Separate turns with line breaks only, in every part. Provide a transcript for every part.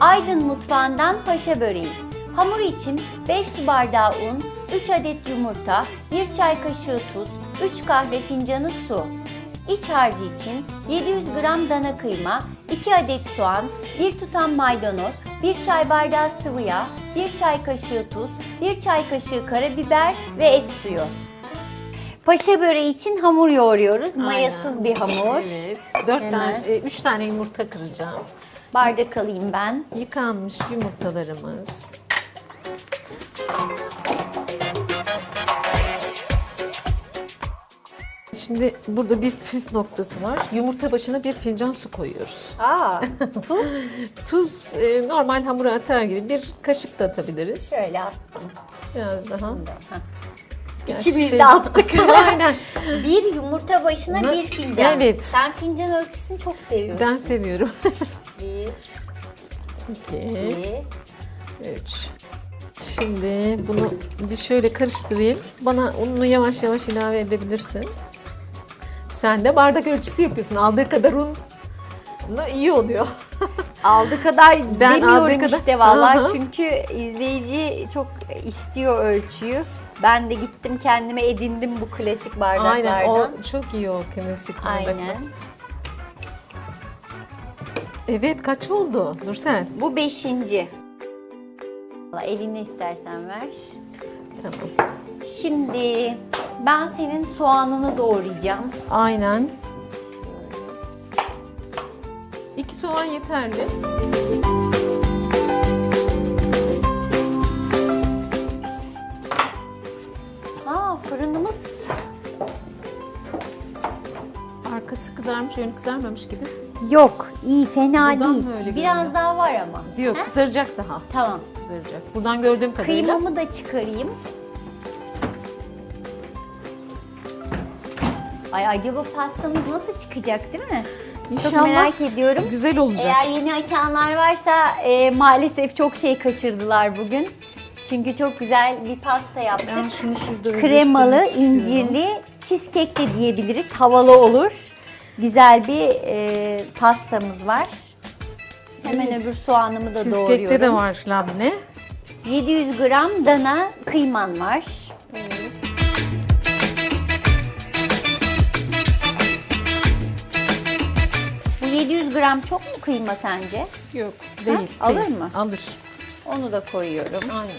Aydın mutfağından paşa böreği. Hamur için 5 su bardağı un, 3 adet yumurta, 1 çay kaşığı tuz, 3 kahve fincanı su. İç harcı için 700 gram dana kıyma, 2 adet soğan, 1 tutam maydanoz, 1 çay bardağı sıvı yağ, 1 çay kaşığı tuz, 1 çay kaşığı karabiber ve et suyu. Paşa böreği için hamur yoğuruyoruz. Mayasız bir hamur.
Evet. Dört
Hemen.
tane, e, üç tane yumurta kıracağım.
Bardak alayım ben.
Yıkanmış yumurtalarımız. Şimdi burada bir püf noktası var. Yumurta başına bir fincan su koyuyoruz.
Aa, tuz
Tuz e, normal hamura atar gibi bir kaşık da atabiliriz.
şöyle attım.
Biraz daha. Gerçi
İkimiz
şey-
de attık.
Aynen.
Bir yumurta başına bir fincan.
evet.
Sen fincan ölçüsünü çok seviyorsun.
Ben seviyorum.
Bir,
İki,
iki.
üç. Şimdi bunu bir şöyle karıştırayım. Bana ununu yavaş yavaş ilave edebilirsin. Sen de bardak ölçüsü yapıyorsun. Aldığı kadar un iyi oluyor.
Aldı kadar
Ben aldığı kadar-
işte vallahi çünkü izleyici çok istiyor ölçüyü. Ben de gittim kendime edindim bu klasik bardaklardan.
Aynen o çok iyi o klasik bardaklar.
Aynen.
Evet kaç oldu Nursen?
Bu beşinci. Valla Elini istersen ver.
Tamam.
Şimdi ben senin soğanını doğrayacağım.
Aynen. İki soğan yeterli.
Aa fırınımız
Arkası kızarmış, önü kızarmamış gibi.
Yok. iyi fena
Buradan
değil.
mı öyle
Biraz
görünüyor?
daha var ama. Heh,
kızaracak daha.
Tamam.
Kızaracak. Buradan gördüğüm kadarıyla.
Kıymamı da çıkarayım. Ay acaba pastamız nasıl çıkacak değil mi? Çok
İnşallah
merak ediyorum.
Güzel olacak.
Eğer yeni açanlar varsa e, maalesef çok şey kaçırdılar bugün. Çünkü çok güzel bir pasta yaptık.
Ben şunu şurada
Kremalı,
istiyorum.
incirli, cheesecake de diyebiliriz. Havalı olur. Güzel bir e, pastamız var. Hemen öbür soğanımı da
Cheesecake'te
doğruyorum.
de var labne.
700 gram dana kıyman var. Bu 700 gram çok mu kıyma sence?
Yok değil.
alır
değil.
mı?
Alır.
Onu da koyuyorum.
Aynen.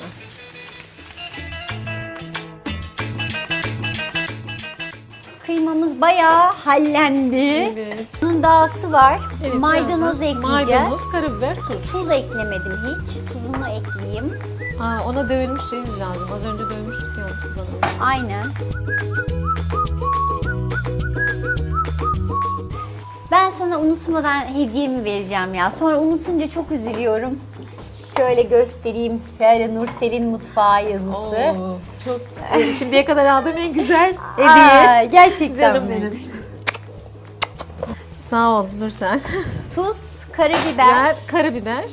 Kıymamız bayağı hallendi.
Evet.
Bunun dağısı var.
Evet,
Maydanoz ekleyeceğiz.
Maydanoz, karabiber, tuz.
Tuz eklemedim hiç. Tuzunu ekleyeyim.
Aa, ona dövülmüş ceviz lazım. Az önce dövmüştük ya.
Aynen. Ben sana unutmadan hediyemi vereceğim ya. Sonra unutunca çok üzülüyorum. Şöyle göstereyim. Şöyle Nursel'in mutfağı yazısı.
Oo, çok. e, şimdiye kadar aldığım en güzel
Aa,
hediye.
gerçekten
Canım
mi?
benim. Sağ ol Nursen.
Tuz, karabiber,
Biber, karabiber.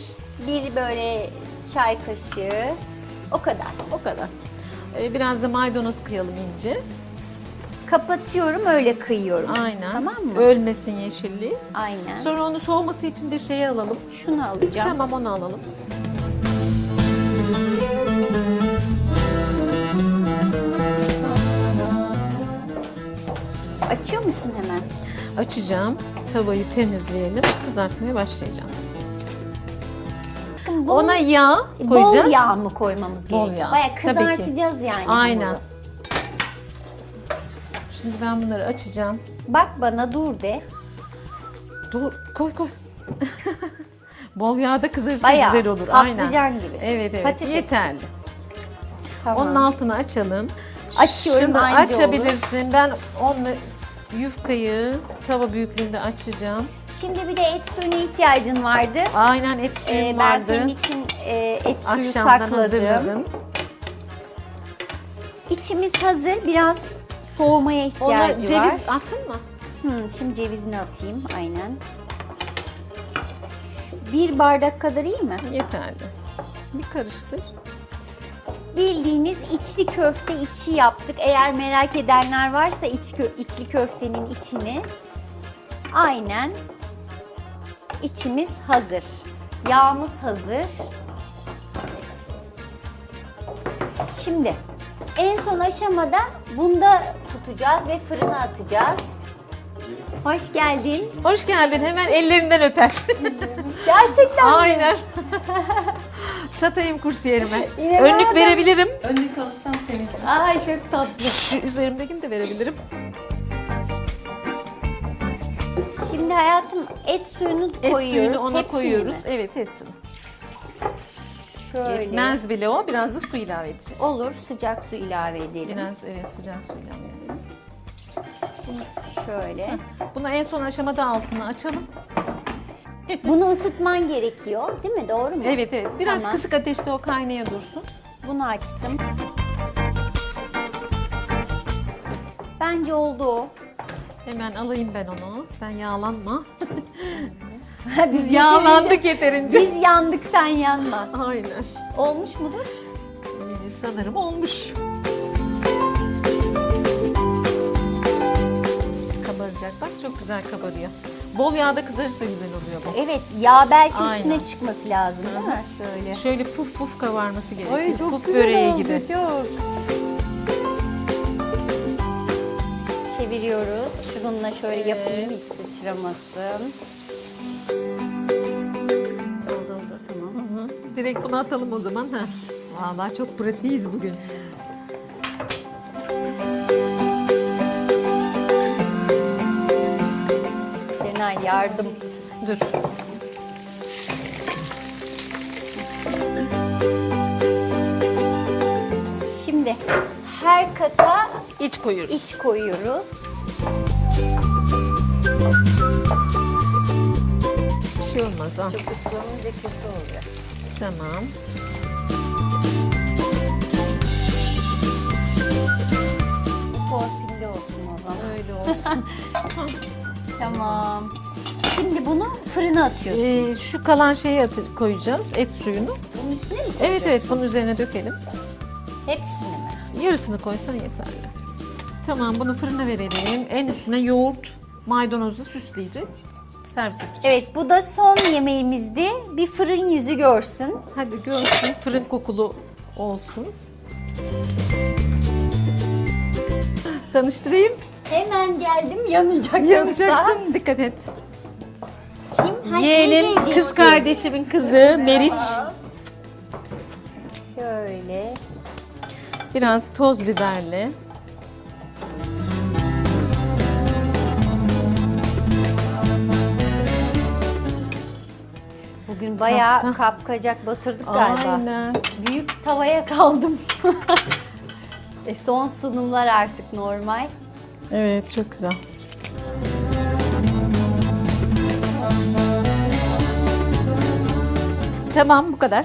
bir böyle çay kaşığı. O kadar.
O kadar. Ee, biraz da maydanoz kıyalım ince.
Kapatıyorum öyle kıyıyorum.
Aynen.
Tamam mı?
Ölmesin yeşilliği.
Aynen.
Sonra onu soğuması için bir şey alalım.
Şunu alacağım.
Tamam onu alalım.
Açıyor musun hemen?
Açacağım. Tavayı temizleyelim. Kızartmaya başlayacağım.
Bol,
Ona yağ koyacağız.
Bol yağ mı koymamız
Bol
gerekiyor?
yağ,
Baya
tabii ki.
kızartacağız yani.
Aynen.
hamuru.
Şimdi ben bunları açacağım.
Bak bana dur de.
Dur koy koy. Bol yağda kızarırsa
Bayağı,
güzel olur.
patlıcan
Aynen.
gibi.
Evet evet
Patates.
yeterli.
Tamam.
Onun altını açalım.
Açıyorum,
Şunu
anca
açabilirsin. Ben onunla yufkayı tava büyüklüğünde açacağım.
Şimdi bir de et suyuna ihtiyacın vardı.
Aynen et suyum
Ee, ben
vardı.
senin için e, et suyu
Akşamdan
sakladım.
hazırladım.
İçimiz hazır. Biraz soğumaya ihtiyacı
Ona
var.
ceviz attın mı?
Hı, şimdi cevizini atayım. Aynen. Bir bardak kadar iyi mi?
Yeterli. Bir karıştır.
Bildiğiniz içli köfte içi yaptık. Eğer merak edenler varsa iç kö- içli köftenin içini aynen içimiz hazır. Yağımız hazır. Şimdi en son aşamada bunda tutacağız ve fırına atacağız. Hoş geldin.
Hoş geldin. Hemen ellerinden öper.
Gerçekten mi?
Aynen. Satayım kursiyerime.
İnanamadım.
Önlük verebilirim.
Önlük alırsam sevinirim.
Ay çok tatlı.
Şu üzerimdekini de verebilirim.
Şimdi hayatım et suyunu
Et
koyuyoruz.
suyunu ona
Hepsini
koyuyoruz.
mi?
Evet hepsini.
Şöyle.
Yetmez bile o. Biraz da su ilave edeceğiz.
Olur sıcak su ilave edelim.
Biraz evet sıcak su ilave edelim.
Şöyle.
Bunu en son aşamada altını açalım.
Bunu ısıtman gerekiyor değil mi? Doğru mu?
Evet evet. Biraz
Tamam.
kısık ateşte o kaynaya dursun.
Bunu açtım. Bence oldu o.
Hemen alayım ben onu. Sen yağlanma.
Biz
Yağlandık yeterince.
Biz yandık sen yanma.
Aynen.
Olmuş mudur?
Ee, sanırım olmuş. Kabaracak. Bak çok güzel kabarıyor. Bol yağda kızarırsa güzel oluyor bu.
Evet yağ belki
Aynen.
üstüne çıkması lazım değil mi? Şöyle.
Şöyle puf puf kabarması gerekiyor. puf böreği gibi.
Çok. Çeviriyoruz. Şununla şöyle yapayım hiç sıçramasın. Oldu oldu tamam.
Direkt bunu atalım o zaman. Ha. Vallahi çok pratiğiz bugün.
Şenay yardım.
Dur.
Şimdi her kata
İç koyuyoruz.
iç koyuyoruz.
Bir şey olmaz ha.
Çok ıslanınca kötü oluyor.
Tamam.
Torpilli olsun o zaman.
Öyle olsun.
Tamam. Şimdi bunu fırına atıyorsun.
Ee, şu kalan şeyi atı- koyacağız. Et suyunu.
Bunun üstüne mi
Evet
koyacaksın?
evet bunun üzerine dökelim.
Hepsini mi?
Yarısını koysan yeterli. Tamam bunu fırına verelim. En üstüne yoğurt, maydanozla süsleyecek. Servis yapacağız.
Evet bu da son yemeğimizdi. Bir fırın yüzü görsün.
Hadi görsün fırın kokulu olsun. Tanıştırayım.
Hemen geldim yanacak.
Yanacaksın. Dikkat et. Yeğenim, kız kardeşimin kızı Meriç.
Şöyle.
Biraz toz biberli.
Bugün bayağı
Tahta.
kapkacak batırdık galiba.
Aynen.
Büyük tavaya kaldım. e son sunumlar artık normal.
Evet çok güzel. Tamam bu kadar.